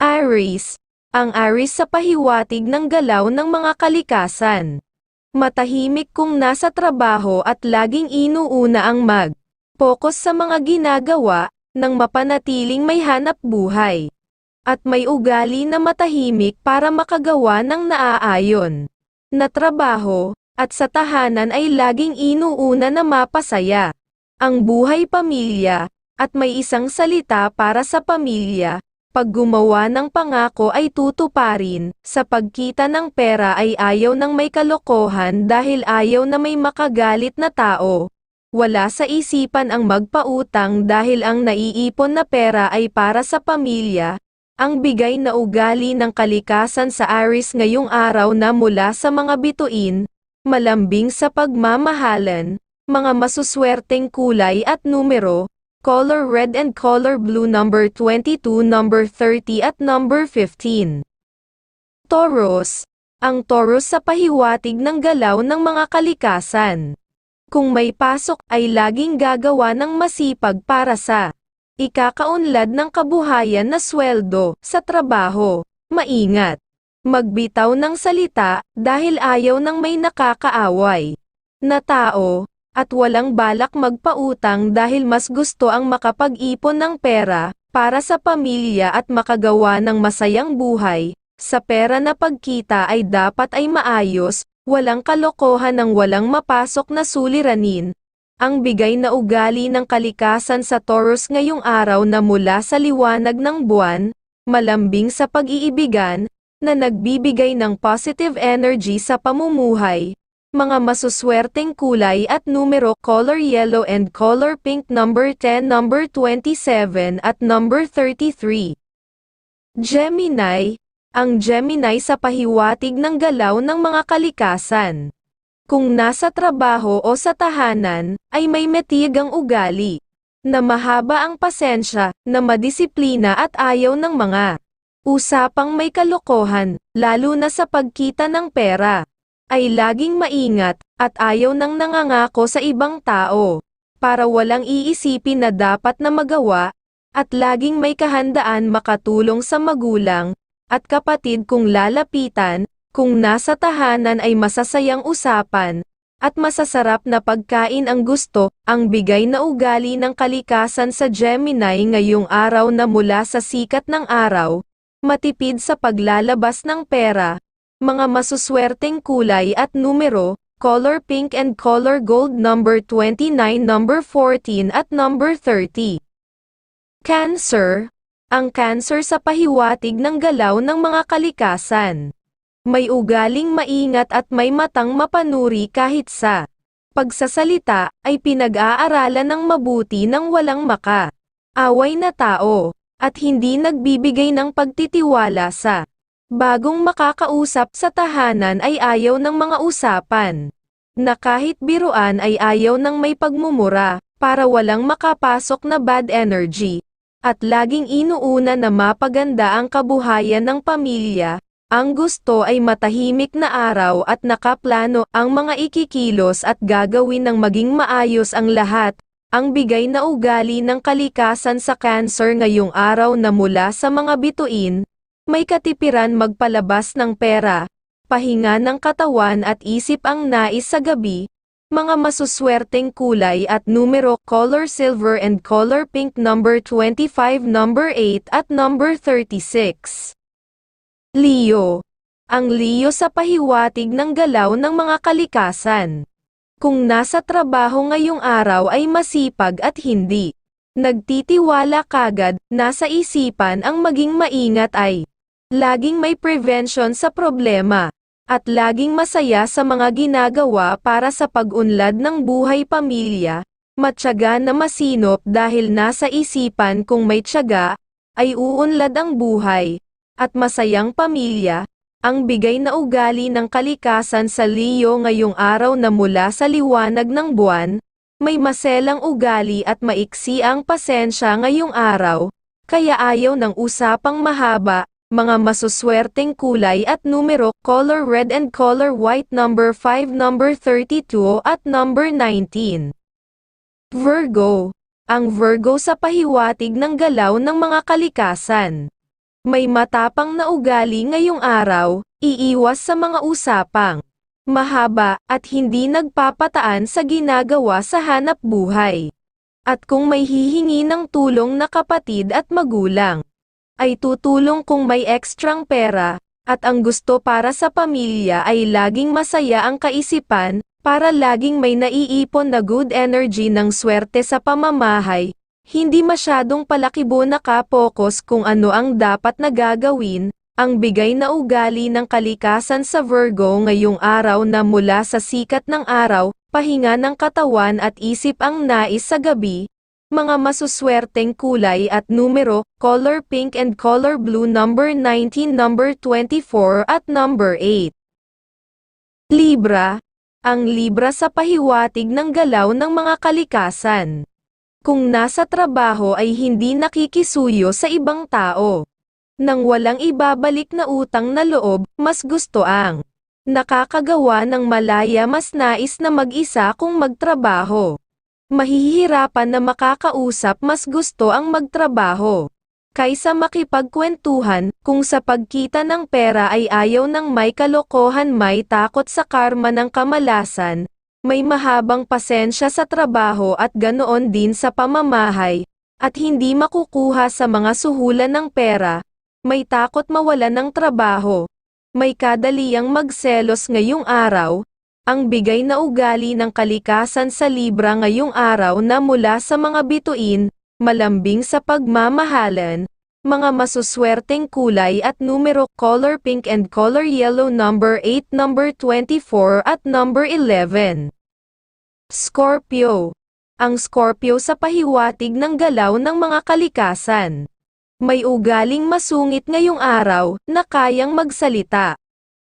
Aries, ang Aries sa pahiwatig ng galaw ng mga kalikasan. Matahimik kung nasa trabaho at laging inuuna ang mag. Focus sa mga ginagawa, nang mapanatiling may hanap buhay. At may ugali na matahimik para makagawa ng naaayon. Na trabaho, at sa tahanan ay laging inuuna na mapasaya. Ang buhay pamilya, at may isang salita para sa pamilya, pag gumawa ng pangako ay tutuparin, sa pagkita ng pera ay ayaw ng may kalokohan dahil ayaw na may makagalit na tao. Wala sa isipan ang magpautang dahil ang naiipon na pera ay para sa pamilya. Ang bigay na ugali ng kalikasan sa Aris ngayong araw na mula sa mga bituin, malambing sa pagmamahalan, mga masuswerteng kulay at numero, color red and color blue number 22, number 30 at number 15. Taurus. Ang Taurus sa pahiwatig ng galaw ng mga kalikasan. Kung may pasok ay laging gagawa ng masipag para sa ikakaunlad ng kabuhayan na sweldo sa trabaho. Maingat. Magbitaw ng salita dahil ayaw ng may nakakaaway na tao at walang balak magpautang dahil mas gusto ang makapag-ipon ng pera, para sa pamilya at makagawa ng masayang buhay, sa pera na pagkita ay dapat ay maayos, walang kalokohan ng walang mapasok na suliranin. Ang bigay na ugali ng kalikasan sa Taurus ngayong araw na mula sa liwanag ng buwan, malambing sa pag-iibigan, na nagbibigay ng positive energy sa pamumuhay, mga masuswerteng kulay at numero color yellow and color pink number 10 number 27 at number 33. Gemini, ang Gemini sa pahiwatig ng galaw ng mga kalikasan. Kung nasa trabaho o sa tahanan, ay may metigang ugali. Na mahaba ang pasensya, na madisiplina at ayaw ng mga usapang may kalokohan, lalo na sa pagkita ng pera ay laging maingat, at ayaw nang nangangako sa ibang tao, para walang iisipin na dapat na magawa, at laging may kahandaan makatulong sa magulang, at kapatid kung lalapitan, kung nasa tahanan ay masasayang usapan, at masasarap na pagkain ang gusto, ang bigay na ugali ng kalikasan sa Gemini ngayong araw na mula sa sikat ng araw, matipid sa paglalabas ng pera, mga masuswerteng kulay at numero, color pink and color gold number 29 number 14 at number 30. Cancer, ang cancer sa pahiwatig ng galaw ng mga kalikasan. May ugaling maingat at may matang mapanuri kahit sa pagsasalita ay pinag-aaralan ng mabuti ng walang maka away na tao, at hindi nagbibigay ng pagtitiwala sa Bagong makakausap sa tahanan ay ayaw ng mga usapan. Na kahit biruan ay ayaw ng may pagmumura, para walang makapasok na bad energy. At laging inuuna na mapaganda ang kabuhayan ng pamilya, ang gusto ay matahimik na araw at nakaplano ang mga ikikilos at gagawin ng maging maayos ang lahat. Ang bigay na ugali ng kalikasan sa cancer ngayong araw na mula sa mga bituin, may katipiran magpalabas ng pera, pahinga ng katawan at isip ang nais sa gabi, mga masuswerteng kulay at numero color silver and color pink number 25 number 8 at number 36. Leo. Ang Leo sa pahiwatig ng galaw ng mga kalikasan. Kung nasa trabaho ngayong araw ay masipag at hindi nagtitiwala kagad, nasa isipan ang maging maingat ay Laging may prevention sa problema, at laging masaya sa mga ginagawa para sa pag-unlad ng buhay pamilya, matyaga na masinop dahil nasa isipan kung may tiyaga, ay uunlad ang buhay, at masayang pamilya, ang bigay na ugali ng kalikasan sa Leo ngayong araw na mula sa liwanag ng buwan, may maselang ugali at maiksi ang pasensya ngayong araw, kaya ayaw ng usapang mahaba, mga masuswerteng kulay at numero, color red and color white number 5 number 32 at number 19. Virgo. Ang Virgo sa pahiwatig ng galaw ng mga kalikasan. May matapang na ugali ngayong araw, iiwas sa mga usapang mahaba at hindi nagpapataan sa ginagawa sa hanap buhay. At kung may hihingi ng tulong na kapatid at magulang, ay tutulong kung may ekstrang pera, at ang gusto para sa pamilya ay laging masaya ang kaisipan, para laging may naiipon na good energy ng swerte sa pamamahay, hindi masyadong palakibo nakapokus kung ano ang dapat na gagawin, ang bigay na ugali ng kalikasan sa Virgo ngayong araw na mula sa sikat ng araw, pahinga ng katawan at isip ang nais sa gabi, mga masuswerteng kulay at numero, color pink and color blue number 19, number 24 at number 8. Libra, ang Libra sa pahiwatig ng galaw ng mga kalikasan. Kung nasa trabaho ay hindi nakikisuyo sa ibang tao. Nang walang ibabalik na utang na loob, mas gusto ang nakakagawa ng malaya mas nais na mag-isa kung magtrabaho. Mahihirapan na makakausap mas gusto ang magtrabaho. Kaysa makipagkwentuhan, kung sa pagkita ng pera ay ayaw ng may kalokohan may takot sa karma ng kamalasan, may mahabang pasensya sa trabaho at ganoon din sa pamamahay, at hindi makukuha sa mga suhulan ng pera, may takot mawala ng trabaho, may kadaliang magselos ngayong araw, ang bigay na ugali ng kalikasan sa Libra ngayong araw na mula sa mga bituin, malambing sa pagmamahalan, mga masuswerteng kulay at numero color pink and color yellow number 8 number 24 at number 11. Scorpio. Ang Scorpio sa pahiwatig ng galaw ng mga kalikasan. May ugaling masungit ngayong araw na kayang magsalita.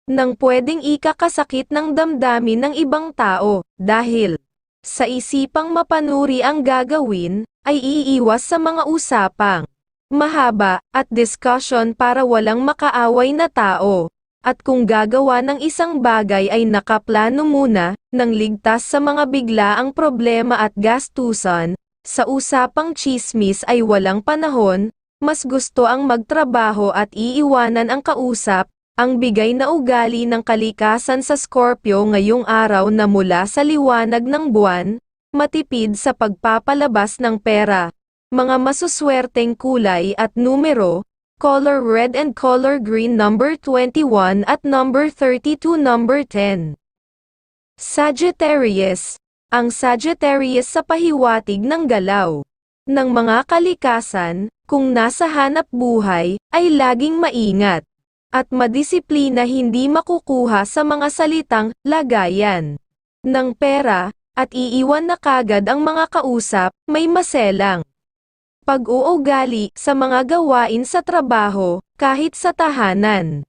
Nang pwedeng ikakasakit ng damdamin ng ibang tao, dahil sa isipang mapanuri ang gagawin, ay iiwas sa mga usapang mahaba at discussion para walang makaaway na tao. At kung gagawa ng isang bagay ay nakaplano muna, nang ligtas sa mga biglaang problema at gastusan, sa usapang chismis ay walang panahon, mas gusto ang magtrabaho at iiwanan ang kausap, ang bigay na ugali ng kalikasan sa Scorpio ngayong araw na mula sa liwanag ng buwan, matipid sa pagpapalabas ng pera, mga masuswerteng kulay at numero, color red and color green number 21 at number 32 number 10. Sagittarius, ang Sagittarius sa pahiwatig ng galaw. Ng mga kalikasan, kung nasa hanap buhay, ay laging maingat at madisiplina hindi makukuha sa mga salitang lagayan ng pera at iiwan na kagad ang mga kausap, may maselang pag-uugali sa mga gawain sa trabaho, kahit sa tahanan.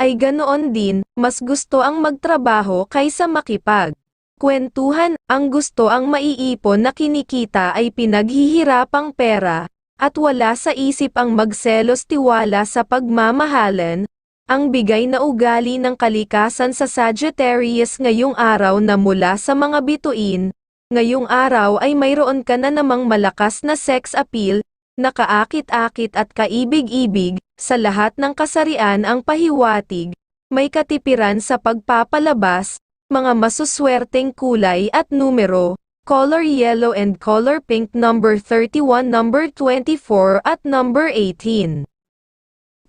Ay ganoon din, mas gusto ang magtrabaho kaysa makipag. Kwentuhan, ang gusto ang maiipon na kinikita ay pinaghihirapang pera, at wala sa isip ang magselos tiwala sa pagmamahalan, ang bigay na ugali ng kalikasan sa Sagittarius ngayong araw na mula sa mga bituin, Ngayong araw ay mayroon ka na namang malakas na sex appeal, nakaakit-akit at kaibig-ibig, sa lahat ng kasarian ang pahiwatig, may katipiran sa pagpapalabas, mga masuswerteng kulay at numero, color yellow and color pink number 31 number 24 at number 18.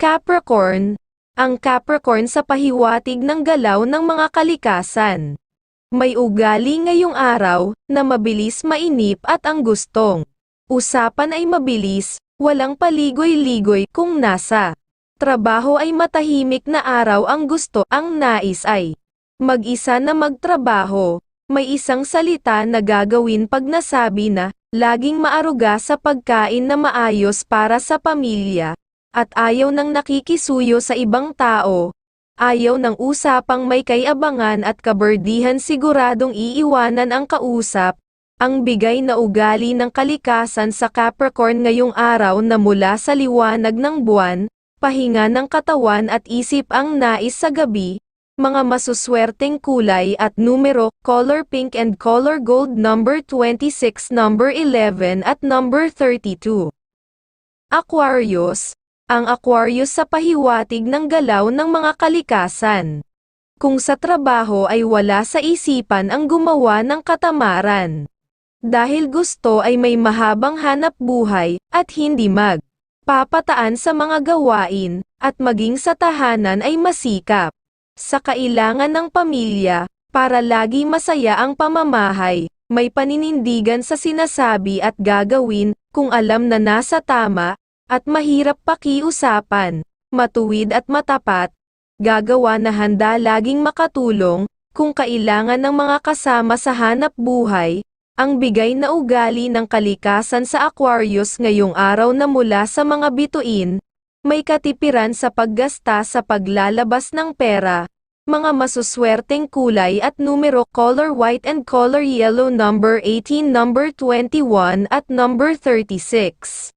Capricorn, ang Capricorn sa pahiwatig ng galaw ng mga kalikasan. May ugali ngayong araw, na mabilis mainip at ang gustong. Usapan ay mabilis, walang paligoy-ligoy kung nasa. Trabaho ay matahimik na araw ang gusto, ang nais ay mag-isa na magtrabaho. May isang salita na gagawin pag nasabi na, laging maaruga sa pagkain na maayos para sa pamilya, at ayaw ng nakikisuyo sa ibang tao, Ayaw ng usapang may kayabangan at kaberdihan siguradong iiwanan ang kausap, ang bigay na ugali ng kalikasan sa Capricorn ngayong araw na mula sa liwanag ng buwan, pahinga ng katawan at isip ang nais sa gabi, mga masuswerteng kulay at numero, color pink and color gold number 26 number 11 at number 32. Aquarius, Ang Aquarius sa pahiwatig ng galaw ng mga kalikasan. Kung sa trabaho ay wala sa isipan ang gumawa ng katamaran. Dahil gusto ay may mahabang hanap buhay, at hindi mag papataan sa mga gawain, at maging sa tahanan ay masikap. Sa kailangan ng pamilya, para lagi masaya ang pamamahay, may paninindigan sa sinasabi at gagawin, kung alam na nasa tama, at mahirap pakiusapan, matuwid at matapat, gagawa na handa laging makatulong, kung kailangan ng mga kasama sa hanap buhay, ang bigay na ugali ng kalikasan sa Aquarius ngayong araw na mula sa mga bituin, may katipiran sa paggasta sa paglalabas ng pera, mga masuswerteng kulay at numero color white and color yellow number 18 number 21 at number 36.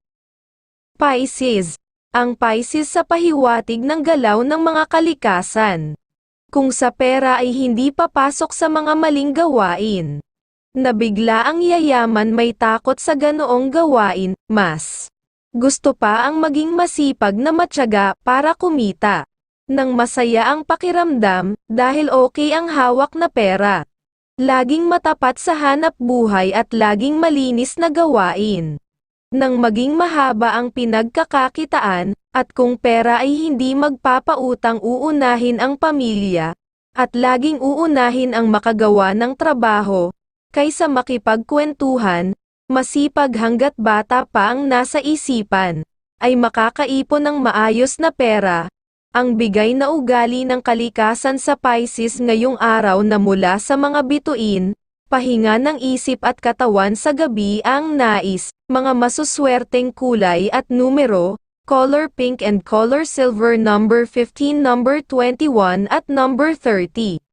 Pisces. Ang Pisces sa pahiwatig ng galaw ng mga kalikasan. Kung sa pera ay hindi papasok sa mga maling gawain. Nabigla ang yayaman may takot sa ganoong gawain, mas. Gusto pa ang maging masipag na matyaga para kumita. Nang masaya ang pakiramdam, dahil okay ang hawak na pera. Laging matapat sa hanap buhay at laging malinis na gawain. Nang maging mahaba ang pinagkakakitaan, at kung pera ay hindi magpapautang uunahin ang pamilya, at laging uunahin ang makagawa ng trabaho, kaysa makipagkwentuhan, masipag hanggat bata pa ang nasa isipan, ay makakaipon ng maayos na pera, ang bigay na ugali ng kalikasan sa Pisces ngayong araw na mula sa mga bituin, pahinga ng isip at katawan sa gabi ang nais, mga masuswerteng kulay at numero, color pink and color silver number 15 number 21 at number 30.